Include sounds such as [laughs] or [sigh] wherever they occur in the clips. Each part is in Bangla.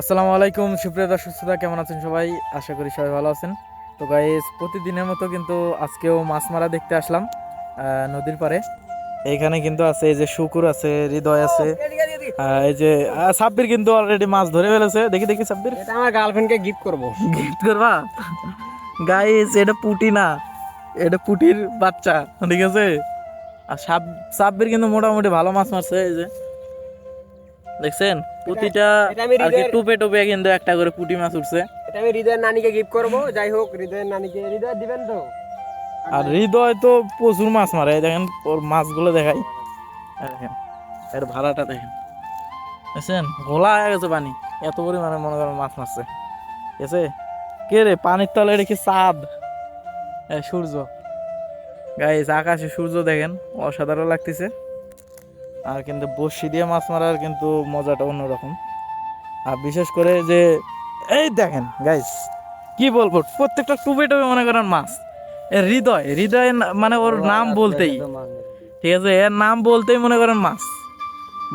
আসসালামু আলাইকুম সুপ্রিয় দর্শক শ্রোতা কেমন আছেন সবাই? আশা করি সবাই ভালো আছেন। তো গাইস প্রতিদিনের মতো কিন্তু আজকেও মাছ মারা দেখতে আসলাম নদীর পারে এইখানে কিন্তু আছে এই যে শুকুর আছে হৃদয় আছে এই যে সাব্বির কিন্তু অলরেডি মাছ ধরে ফেলেছে। দেখি দেখি সাব্বির। এটা আমার গার্লফ্রেন্ডকে গিফট করব। গিফট করবা? গাইস এটা পুটি না এটা পুটির বাচ্চা ঠিক আছে? আর সাব সাব্বির কিন্তু মোটামুটি ভালো মাছ মারছে এই যে। দেখছেন? পুটিটা এটা আর কি টুপে টুপে কিন্তু একটা করে পুটি মাছ উঠছে। এটা আমি হৃদয়ের নানিকে গিফট করব। যাই হোক হৃদয়ের নানিকে হৃদয় দিবেন তো? আর হৃদয় তো প্রচুর মাছ মারে। দেখেন ওর মাছগুলো দেখাই। দেখেন এর ভাড়াটা দেখেন। দেখছেন? ঘোলা হয়ে গেছে পানি। এত পরিমাণে মনে করেন মাছ মারছে। ঠিক আছে? কে রে? পানির তলে কি চাঁদ সূর্য। গাইস আকাশে সূর্য দেখেন। অসাধারণ লাগতেছে। আর কিন্তু বড়শি দিয়ে মাছ মারার কিন্তু মজাটা অন্যরকম। আর বিশেষ করে যে এই দেখেন গাইস কি বলব প্রত্যেকটা টুপে টুপে মনে করেন মাছ। এ হৃদয় হৃদয় মানে ওর নাম বলতেই। ঠিক আছে এর নাম বলতেই মনে করেন মাছ।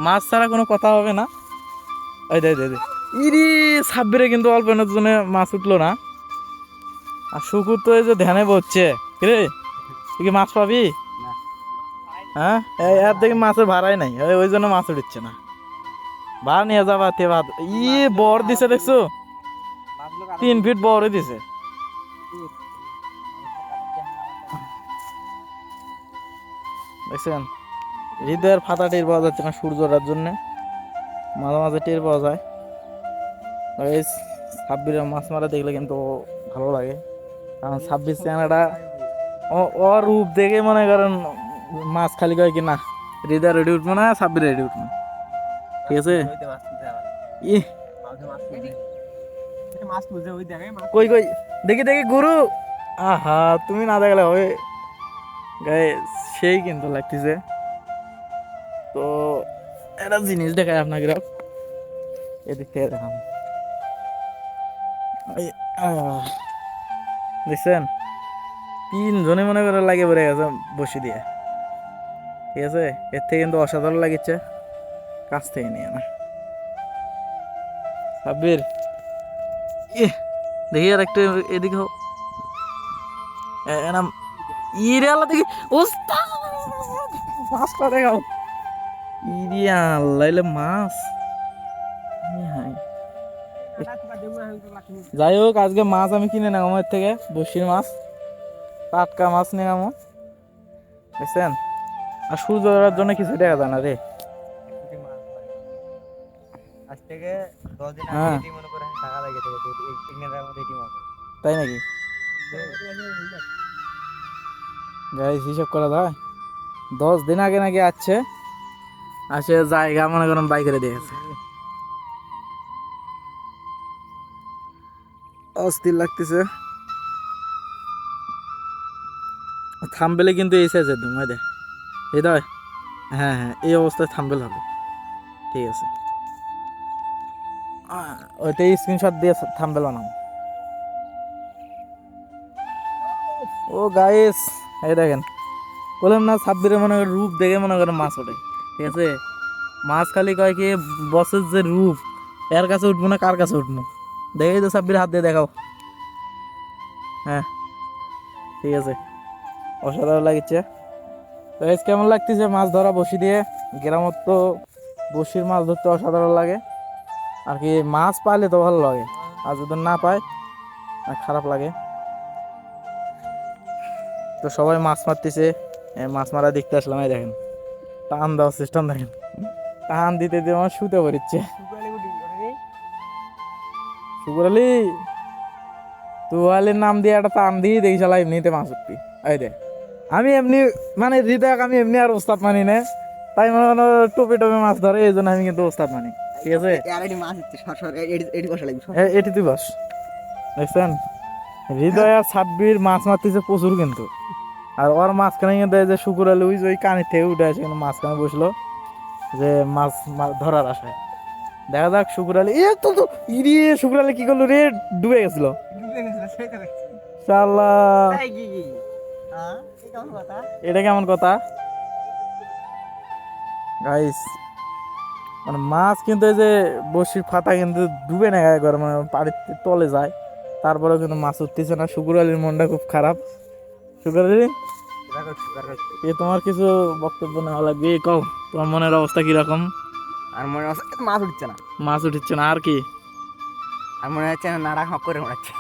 মাছ ছাড়া কোনো কথা হবে না। ওই দে দে ইরি ছাব্বিরে কিন্তু অল্প জন্য মাছ উঠল না। আর শুকুর তো এই যে ধ্যানে বসছে। রে তুই কি মাছ পাবি। হ্যাঁ? এই আর দেখি মাছের ভাড়াই নাই। ওই- ওই জন্য মাছ উঠছে না। ভাড়া নিয়ে যাবা, তে ভাত। ই বর দিছে দেখছ? তিন ফিট বড় দিছে। দেখছেন? হৃদয়ের ফাতা টের পাওয়া যাচ্ছে না সূর্যটার জন্য। মাঝে মাঝে টের পাওয়া যায়। এই ছাব্বিরের মাছ মারা দেখলে কিন্তু ভালো লাগে। কারণ ছাব্বিশ চেনাটা ও রূপ দেখে মনে করেন মাছ খালি কয় কি না হৃদয় রেডি উঠবো না ছাব্বির রেডি উঠবো। ঠিক আছে? ই কই কই? দেখি দেখি গুরু। আহা তুমি না দেখলে হবে। গায়ে সেই কিন্তু লাগতেছে। তো একটা জিনিস দেখায় আপনাকে। এদিক থেকে দেখাম দেখছেন? তিনজনে মনে করে লাগে বেড়ে গেছে বসে দিয়ে। ঠিক আছে? এর থেকে কিন্তু অসাধারণ লাগিচ্ছে। কাছ থেকে নিয়ে না। সাব্বির। দেখি আর একটু এদিকে হোক এনাম ইরে আল্লাহ, দেখি। মাছটা দেখাও। ইরে আল্লাহ, এলে মাছ। যাই হোক, আজকে মাছ আমি কিনে নেব এর থেকে। বসির মাছ। টাটকা মাছ নিয়ে নেব। বুঝছেন আর সূর্য ওঠার জন্য কিছু দেখা যায় না রে। আজ থেকে দশ দিন হ্যাঁ। আগে মনে করে টাকা লাগে তো ইগনেটার মধ্যে এটি মাছ তাই নাকি? গাইস হিসাব করা যায়? দশ দিন আগে নাকি আসছে? আসে জায়গা মনে করেন বাইকেরে দিয়েছে অস্থির লাগতেছে। থামবেলে কিন্তু এই সাইজ একদম ওই দেখ হৃদয়? হ্যাঁ হ্যাঁ এই অবস্থায় থামবেল হবে ঠিক আছে। ওইটাই স্ক্রিনশট দিয়ে থামবেল বানাবো ও গাইস এই দেখেন। বললাম না, ছাব্বিরে মনে করেন রূপ দেখে মনে করেন মাছ ওঠে। ঠিক আছে? মাছ খালি কয় কি বসের যে রূপ, এর কাছে উঠবো না কার কাছে উঠবো? দেখে তো ছাব্বির হাত দিয়ে দেখাও। হ্যাঁ ঠিক আছে। অসাধারণ লাগছে। তো guys, কেমন লাগতেছে? মাছ ধরা বসি দিয়ে। গ্রামত তো বসির মাছ ধরতে অসাধারণ লাগে। আর কি মাছ পাইলে তো ভালো লাগে। আর যদি না পায় খারাপ লাগে। তো সবাই মাছ মারতেছে। মাছ মারা দেখতে আসলাম এই দেখেন। টান দেওয়ার সিস্টেম দেখেন। টান দিতে দিয়ে আমার শুতে পড়িচ্ছে শুকুর আলী তুয়ালির নাম দিয়ে একটা টান দিয়ে দেখি শালা এমনিতে মাছ উঠবি এই দেখ। আমি এমনি মানে হৃদয় আমি এমনি আর ওস্তাদ মানি না তাই মনে টুপে টুপে মাছ ধরে এই জন্য আমি কিন্তু ওস্তাদ মানি। ঠিক আছে? এটি তুই বস। দেখছেন? হৃদয় আর ছাব্বির মাছ মারতেছে প্রচুর কিন্তু। আর ওর মাঝখানে এই যে শুকুর আলী ওই যে ওই কানের থেকে উঠে আসে কিন্তু মাঝখানে বসল যে মাছ ধরার আশায়। দেখা যাক শুকুর আলী এ তো তো ইরি শুকুর আলী কি করল রে? ডুবে গেছিল। শালা তাই কি? হ্যাঁ এটা কেমন কথা? গাইস মানে মাছ কিন্তু এই যে বসির ফাতা কিন্তু ডুবে না গায়ে মানে পানির তলে যায়। তারপরেও কিন্তু মাছ উঠতেছে না। শুকুর আলীর মনটা খুব খারাপ। শুকুর আলী এ তোমার কিছু বক্তব্য নেওয়া লাগবে? কও তোমার মনের অবস্থা কীরকম? আর মনে হচ্ছে মাছ উঠছে না। মাছ উঠছে না আর কি? আর মনে হচ্ছে না নাড়া হক করে মনে হচ্ছে।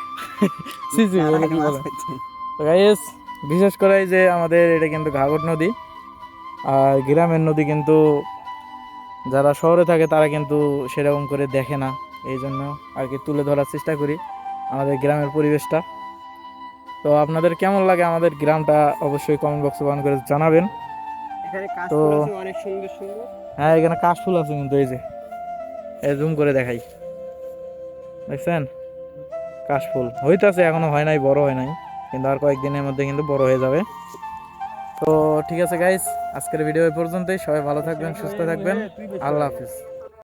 [laughs] বিশেষ করে এই যে আমাদের এটা কিন্তু ঘাগর নদী আর গ্রামের নদী কিন্তু যারা শহরে থাকে তারা কিন্তু সেরকম করে দেখে না। এই জন্য আর কি তুলে ধরার চেষ্টা করি আমাদের গ্রামের পরিবেশটা। তো আপনাদের কেমন লাগে আমাদের গ্রামটা অবশ্যই কমেন্ট বক্সে কমেন্ট করে জানাবেন। তো- হ্যাঁ এখানে কাশফুল আছে কিন্তু এই যে। জুম করে দেখাই। দেখছেন? কাশফুল হইতাছে এখনও হয় নাই বড় হয় নাই। কিন্তু আর কয়েকদিনের মধ্যে কিন্তু বড় হয়ে যাবে। তো ঠিক আছে গাইস আজকের ভিডিও এই পর্যন্তই। সবাই ভালো থাকবেন, সুস্থ থাকবেন। আল্লাহ হাফিজ।